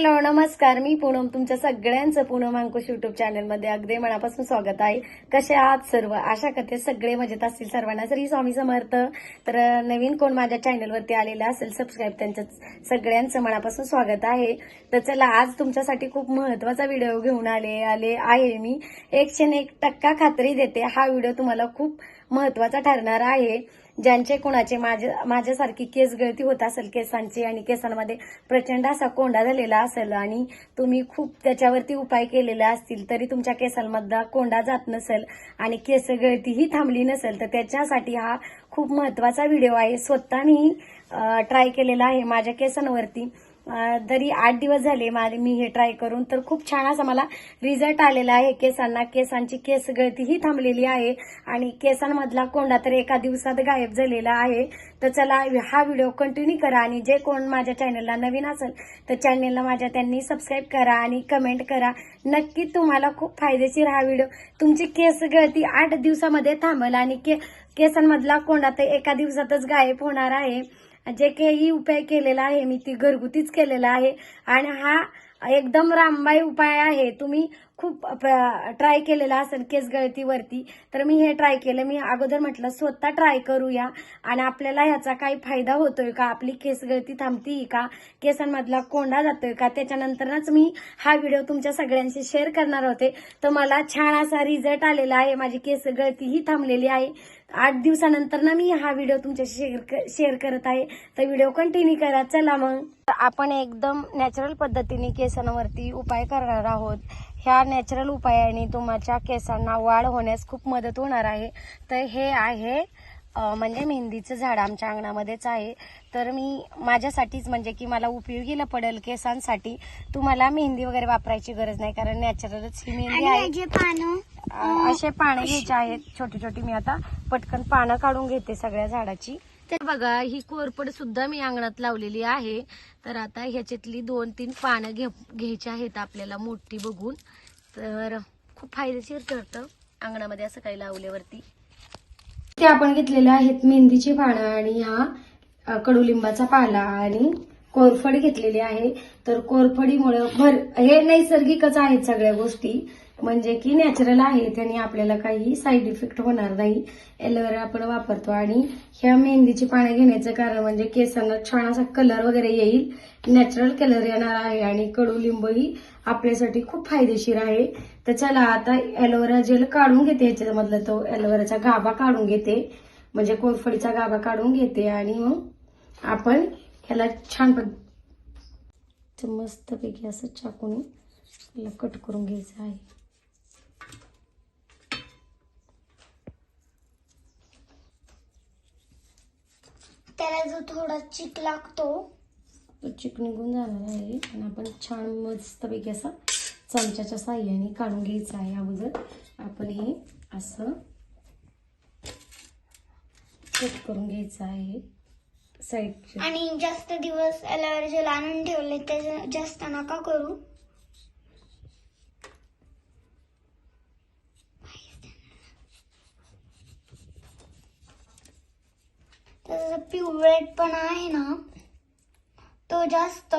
Hello नमस्कार. मी पूनम तुमच्या सगळ्यांचं पूनम अंकुश युट्यूब चॅनलमध्ये अगदी मनापासून स्वागत आहे. कसे आहात सर्व? आशा करते सगळे मजेत असतील. सर्वांना जरी स्वामी समर्थ तर नवीन कोण माझ्या चॅनलवरती आलेला असेल सबस्क्राईब त्यांचं सगळ्यांचं मनापासून स्वागत आहे. तर चला आज तुमच्यासाठी खूप महत्त्वाचा व्हिडिओ घेऊन आले आले आहे मी. एकशे एक टक्का खात्री देते. हा व्हिडिओ तुम्हाला खूप महत्त्वाचा ठरणार आहे. ज्यांचे कोणाचे माझ्या माझ्यासारखी केस गळती होत असेल केसांची आणि केसांमध्ये प्रचंड असा कोंडा झालेला असेल आणि तुम्ही खूप त्याच्यावरती उपाय केलेले असतील तरी तुमच्या केसांमधला कोंडा जात नसेल आणि केस गळतीही थांबली नसेल तर त्याच्यासाठी हा खूप महत्त्वाचा व्हिडिओ आहे. स्वतः मी ट्राय केलेला आहे माझ्या केसांवरती. तरी आठ दिवस झाले माझे मी हे ट्राय करून तर खूप छान असा मला रिझल्ट आलेला आहे. केसांना केसांची केस गळतीही थांबलेली आहे. आणि केसांमधला कोंडा तर एका दिवसात गायब झालेला आहे. तर चला हा व्हिडिओ कंटिन्यू करा. आणि जे कोण माझ्या चॅनलला नवीन असेल तर चॅनलला माझ्या त्यांनी सबस्क्राईब करा आणि कमेंट करा. नक्की तुम्हाला खूप फायदेशीर हा व्हिडिओ तुमची केस गळती आठ दिवसामध्ये थांबेल आणि के केसांमधला कोंडा तर एका दिवसातच गायब होणार आहे. जे काही उपाय केलेला आहे मी ती घरगुतीच केलेला आहे. आणि हा एकदम रामबाई उपाय आहे. तुम्ही खूप ट्राय केलेला असेल केस गळतीवरती तर मी हे ट्राय केलं. मी अगोदर म्हटलं स्वतः ट्राय करूया. आणि आपल्याला ह्याचा काही फायदा होतोय का? आपली केस गळती थांबती का? केसांमधला कोंडा जातोय का? त्याच्यानंतरच मी हा व्हिडिओ तुमच्या सगळ्यांशी शेअर करणार होते. तर मला छान असा रिझल्ट आलेला आहे. माझी केस गळतीही थांबलेली आहे. आठ दिवसानंतर ना मी हा व्हिडिओ तुमच्याशी शेअर शेअर करत आहे. तर व्हिडिओ कंटिन्यू करा. चला मग. आपण एकदम नॅचरल पद्धतीने केसांवरती उपाय करणार आहोत. ह्या नॅचरल उपायाने तुमच्या केसांना वाढ होण्यास खूप मदत होणार आहे. तर हे आहे म्हणजे मेहंदीचं झाड आमच्या अंगणामध्येच आहे. तर मी माझ्यासाठीच म्हणजे की मला उपयोगीला पडेल केसांसाठी तुम्हाला मेहंदी वगैरे वापरायची गरज नाही कारण नॅचरलच ही मेहंदी आहे. असे पानं? घ्यायचे आहेत छोटी छोटी मी आता. पटकन पानं काढून घेते सगळ्या झाडाची. तर बघा ही कोरपड सुद्धा मी अंगणात लावलेली आहे. तर आता ह्याच्यातली दोन तीन पानं घे घ्यायची आहेत आपल्याला मोठी बघून. तर खूप फायदेशीर ठरतं अंगणामध्ये असं काही लावल्यावरती. ते आपण घेतलेले आहेत मेहंदीची पानं आणि हा कडुलिंबाचा पाला आणि कोरफड घेतलेली आहे. तर कोरफडीमुळे भर हे नैसर्गिकच आहेत सगळ्या गोष्टी. म्हणजे की नॅचरल आहे त्याने आपल्याला काही साईड इफेक्ट होणार नाही. एलोवेरा आपण वापरतो आणि ह्या मेहंदीची पानं घेण्याचं कारण म्हणजे केसांना छान असा कलर वगैरे येईल. नॅचरल कलर येणार आहे आणि कडुलिंबही आपल्यासाठी खूप फायदेशीर आहे. तर चला आता एलोवेरा जेल काढून घेते ह्याच्यामधलं तो एलोवेराचा गाभा काढून घेते. म्हणजे कोरफडीचा गाभा काढून घेते आणि मग आपण ह्याला छान मस्तपैकी असं चाकून कट करून घ्यायचं आहे. त्याला जो थोडा चिक लागतो. तो चिक निघून जाणार आहे आणि आपण छान मस्तपैकी असं चमच्याच्या साह्याने काढून घ्यायचं आहे अगोदर. आपण हे असं कट करून घ्यायचं आहे साईड आणि जास्त दिवस एलोवेरा जेल आणून ठेवले ते जास्त नका करू. त्याचा पण आहे ना तो जास्त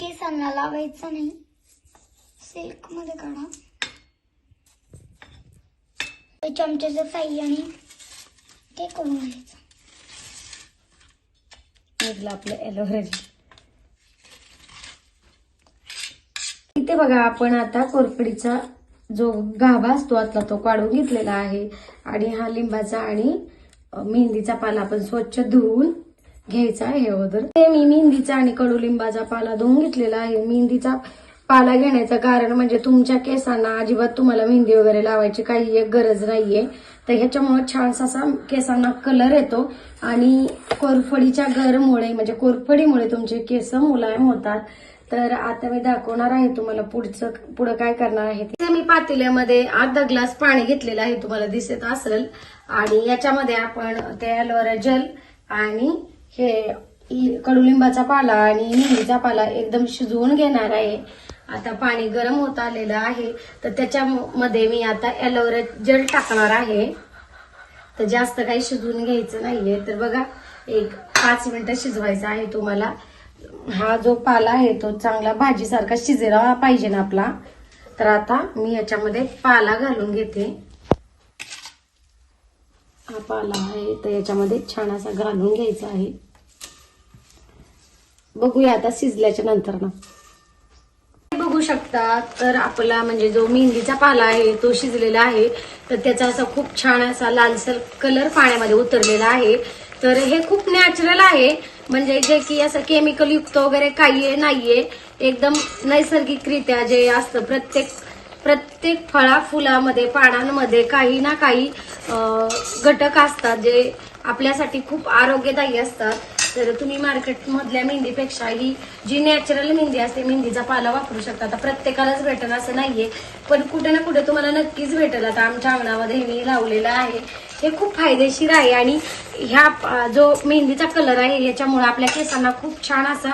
केसांना लावायचा नाही. सिल्कमध्ये काढा. ते चमच्याच्या साह्याने ते करून घ्यायचं. आपलं एलोव्हेरा इथे बघा आपण आता कोरफडीचा जो गाभा असतो आतला तो काढून घेतलेला आहे. आणि हा लिंबाचा आणि मेहंदीचा पाला आपण स्वच्छ धुवून घ्यायचा आहे अगोदर. ते मी मेहंदीचा आणि कडुलिंबाचा पाला धुवून घेतलेला आहे. मेहंदीचा पाला घेण्याचं कारण म्हणजे तुमच्या केसांना अजिबात तुम्हाला मेहंदी वगैरे लावायची काही एक गरज नाहीये. तर ह्याच्यामुळे छानसा असा केसांना कलर येतो आणि कोरफडीच्या गरमुळे म्हणजे कोरफडीमुळे तुमचे केस मुलायम होतात. तर आता मी दाखवणार आहे तुम्हाला पुढचं पुढं काय करणार आहे ते. मी पातेल्यामध्ये अर्धा ग्लास पाणी घेतलेलं आहे तुम्हाला दिसत असेल. आणि याच्यामध्ये आपण ते ॲलोवेरा जल आणि हे कडुलिंबाचा पाला आणि मेहंदीचा पाला एकदम शिजवून घेणार आहे. आता पाणी गरम होत आलेलं आहे. तर त्याच्यामध्ये मी आता ॲलोवेरा जेल टाकणार आहे. तर जास्त काही शिजवून घ्यायचं नाहीये. तर बघा एक पाच मिनिटं शिजवायचं आहे तुम्हाला. हा जो पाला आहे तो चांगला भाजीसारखा शिजेला पाहिजे ना आपला. तर आता मी याच्यामध्ये पाला घालून घेते. हा पाला आहे तर याच्यामध्ये छान असा घालून घ्यायचा आहे. बघूया आता शिजल्याच्या नंतर ना. बघू शकता तर आपला म्हणजे जो मेहंदीचा पाला आहे तो शिजलेला आहे. तर त्याचा असा खूप छान असा लालसर कलर पाण्यामध्ये उतरलेला आहे. तर हे खूप नॅचरल आहे. म्हणजे जे की असं केमिकल युक्त वगैरे काही नाहीये. एकदम नैसर्गिकरित्या जे असतं प्रत्येक प्रत्येक फळा फुलामध्ये पानांमध्ये काही ना काही घटक असतात जे आपल्यासाठी खूप आरोग्यदायी असतात. तर तुम्ही मार्केटमधल्या मेहंदीपेक्षा ही जी नॅचरल मेहंदी असते मेहंदीचा पाला वापरू शकता. आता प्रत्येकालाच भेटेल असं नाहीये. पण कुठे ना कुठे तुम्हाला नक्कीच भेटेल. आता आमच्या अंगणामध्ये मी लावलेलं आहे. हे खूप फायदेशीर आहे आणि ह्या जो मेहंदीचा कलर आहे याच्यामुळे आपल्या केसांना खूप छान असा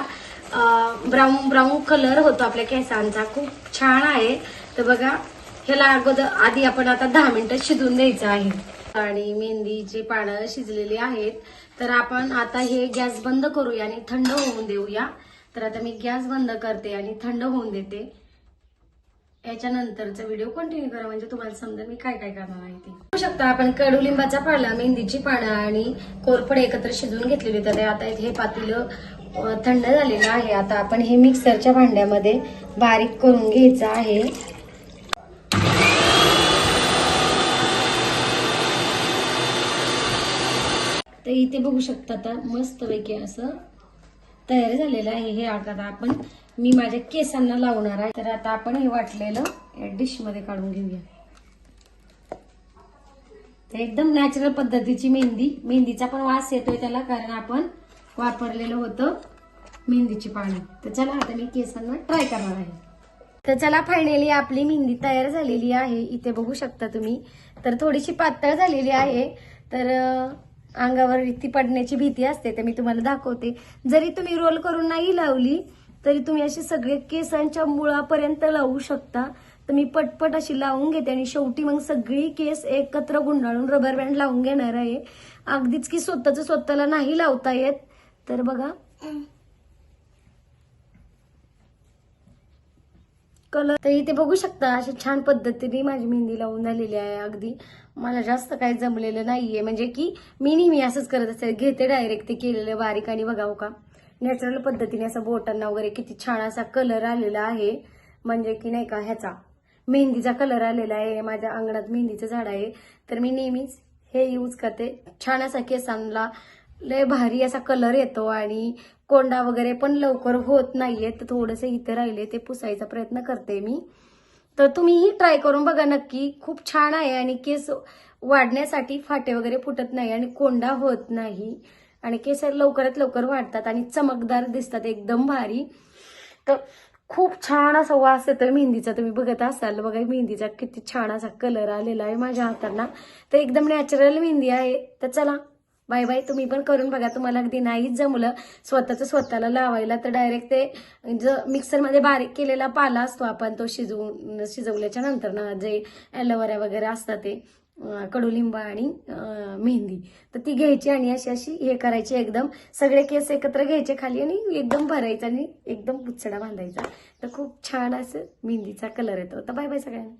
ब्राऊन ब्राऊन कलर होतो आपल्या केसांचा. खूप छान आहे. तर बघा ह्याला अगोदर आधी आपण आता दहा मिनिटं शिजून द्यायचं आहे. आणि मेहंदीची पानं शिजलेली आहेत तर आपण आता हे गॅस बंद करूया आणि थंड होऊन देऊया. तर आता मी गॅस बंद करते आणि थंड होऊन देते. याच्यानंतरचा व्हिडिओ कंटिन्यू करा. म्हणजे तुम्हाला समजा मी काय काय करणार आहे ते. बघू शकता आपण कडुलिंबाचा पाला मेहंदीची पानं आणि कोरफड एकत्र शिजवून घेतलेली तर आता हे पातेलं थंड झालेलं आहे. आता आपण हे मिक्सरच्या भांड्यामध्ये बारीक करून घ्यायचं आहे. तर इथे बघू शकता आता मस्तपैकी असं तयार झालेलं आहे हे आता आपण मी माझ्या केसांना लावणार आहे. तर आता आपण हे वाटलेलं या डिशमध्ये काढून घेऊया. तर एकदम नॅचरल पद्धतीची मेहंदी. मेहंदीचा पण वास येतोय त्याला कारण आपण वापरलेलं होतं मेहंदीची पाणी तर चला आता मी केसांना ट्राय करणार आहे. तर चला फायनली आपली मेहंदी तयार झालेली आहे. इथे बघू शकता तुम्ही. तर थोडीशी पातळ झालेली आहे. तर अंगावर ती पडण्याची भीती असते तर मी तुम्हाला दाखवते. जरी तुम्ही रोल करून नाही लावली तरी तुम्ही असे सगळे केसांच्या मुळापर्यंत लावू शकता. तर मी पटपट अशी लावून घेते आणि शेवटी मग सगळी केस एकत्र गुंडाळून रबर बँड लावून घेणार आहे. अगदीच की स्वतःच स्वतःला नाही लावता येत. तर बघा. कलर. तर इथे बघू शकता अशा छान पद्धतीने माझी मेहंदी लावून झालेली आहे अगदी. मला जास्त काही जमलेलं नाहीये. म्हणजे की मी नेहमी असंच करत असेल घेते डायरेक्ट ते केलेलं बारीक आणि बघावं का? नॅचरल पद्धतीने असं बोटांना वगैरे किती छान असा कलर आलेला आहे. म्हणजे की नाही का ह्याचा. मेहंदीचा कलर आलेला आहे. माझ्या अंगणात मेहंदीचं झाड आहे. तर मी नेहमीच हे यूज करते. छान असा केसांना लय भारी असा कलर येतो आणि कोंडा वगैरे पण लवकर होत नाहीये तर थोडंसं इथे राहिले ते पुसायचा प्रयत्न करते मी. तर तुम्हीही ट्राय करून बघा नक्की खूप छान आहे आणि केस वाढण्यासाठी फाटे वगैरे फुटत नाही आणि कोंडा होत नाही. आणि केस लवकरात लवकर वाढतात आणि चमकदार दिसतात एकदम भारी. तर खूप छान असा वास येतोय मेहंदीचा. तुम्ही बघत असाल बघा मेहंदीचा किती छान असा कलर आलेला आहे माझ्या हातांना. तर एकदम नॅचरल मेहंदी आहे. तर चला बाय बाय तुम्ही पण करून बघा तुम्हाला अगदी नाहीच जमलं. स्वतःच स्वतःला लावायला तर डायरेक्ट ते ज मिक्सरमध्ये बारीक केलेला पाला असतो आपण तो शिजवून शिजवल्याच्या नंतर ना जे ॲलोवेरा वगैरे असतात ते कडुलिंब आणि मेहंदी तर ती घ्यायची आणि अशी अशी हे करायची एकदम. सगळे केस एकत्र घ्यायचे खाली आणि एकदम भरायचं आणि एकदम पुचडा बांधायचा. तर खूप छान असं मेहंदीचा कलर येतो. तर बाय बाय सगळ्यांना.